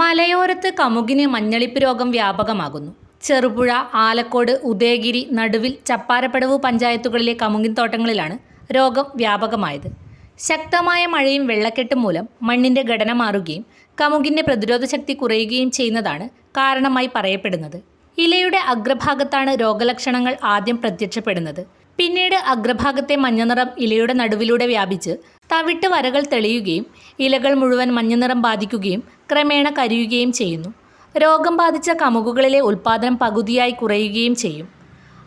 മലയോരത്ത് കമുകിന് മഞ്ഞളിപ്പ് രോഗം വ്യാപകമാകുന്നു. ചെറുപുഴ ആലക്കോട് ഉദയഗിരി നടുവിൽ ചപ്പാരപ്പടവ് പഞ്ചായത്തുകളിലെ കമുകിൻ തോട്ടങ്ങളിലാണ് രോഗം വ്യാപകമായത്. ശക്തമായ മഴയും വെള്ളക്കെട്ടും മൂലം മണ്ണിന്റെ ഘടന മാറുകയും കമുകിന്റെ പ്രതിരോധ ശക്തി കുറയുകയും ചെയ്യുന്നതാണ് കാരണമായി പറയപ്പെടുന്നത്. ഇലയുടെ അഗ്രഭാഗത്താണ് രോഗലക്ഷണങ്ങൾ ആദ്യം പ്രത്യക്ഷപ്പെടുന്നത്. പിന്നീട് അഗ്രഭാഗത്തെ മഞ്ഞനിറം ഇലയുടെ നടുവിലൂടെ വ്യാപിച്ച് തവിട്ട് വരകൾ തെളിയുകയും ഇലകൾ മുഴുവൻ മഞ്ഞനിറം ബാധിക്കുകയും ക്രമേണ കരിയുകയും ചെയ്യുന്നു. രോഗം ബാധിച്ച കമുകുകളിലെ ഉൽപ്പാദനം പകുതിയായി കുറയുകയും ചെയ്യും.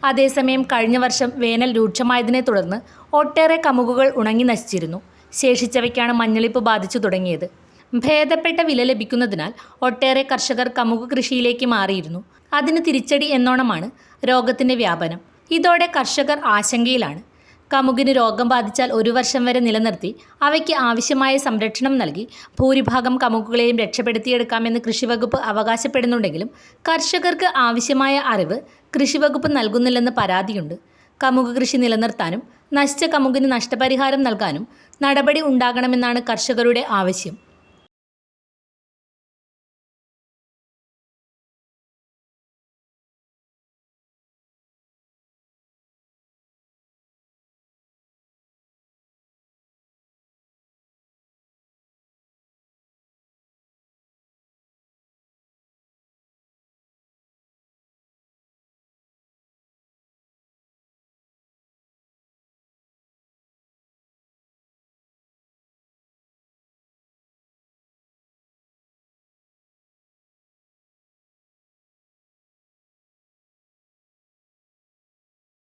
അതേസമയം കഴിഞ്ഞ വർഷം വേനൽ രൂക്ഷമായതിനെ തുടർന്ന് ഒട്ടേറെ കമുകുകൾ ഉണങ്ങി നശിച്ചിരുന്നു. ശേഷിച്ചവയ്ക്കാണ് മഞ്ഞളിപ്പ് ബാധിച്ചു തുടങ്ങിയത്. ഭേദപ്പെട്ട വില ലഭിക്കുന്നതിനാൽ ഒട്ടേറെ കർഷകർ കമുക് കൃഷിയിലേക്ക് മാറിയിരുന്നു. അതിന് തിരിച്ചടി എന്നോണമാണ് രോഗത്തിന്റെ വ്യാപനം. ഇതോടെ കർഷകർ ആശങ്കയിലാണ്. കമുകിന് രോഗം ബാധിച്ചാൽ ഒരു വർഷം വരെ നിലനിർത്തി അവയ്ക്ക് ആവശ്യമായ സംരക്ഷണം നൽകി ഭൂരിഭാഗം കമുകുകളെയും രക്ഷപ്പെടുത്തിയെടുക്കാമെന്ന് കൃഷിവകുപ്പ് അവകാശപ്പെടുന്നുണ്ടെങ്കിലും കർഷകർക്ക് ആവശ്യമായ അറിവ് കൃഷിവകുപ്പ് നൽകുന്നില്ലെന്ന് പരാതിയുണ്ട്. കമുക് കൃഷി നിലനിർത്താനും നശിച്ച കമുകിന് നഷ്ടപരിഹാരം നൽകാനും നടപടി ഉണ്ടാകണമെന്നാണ് കർഷകരുടെ ആവശ്യം.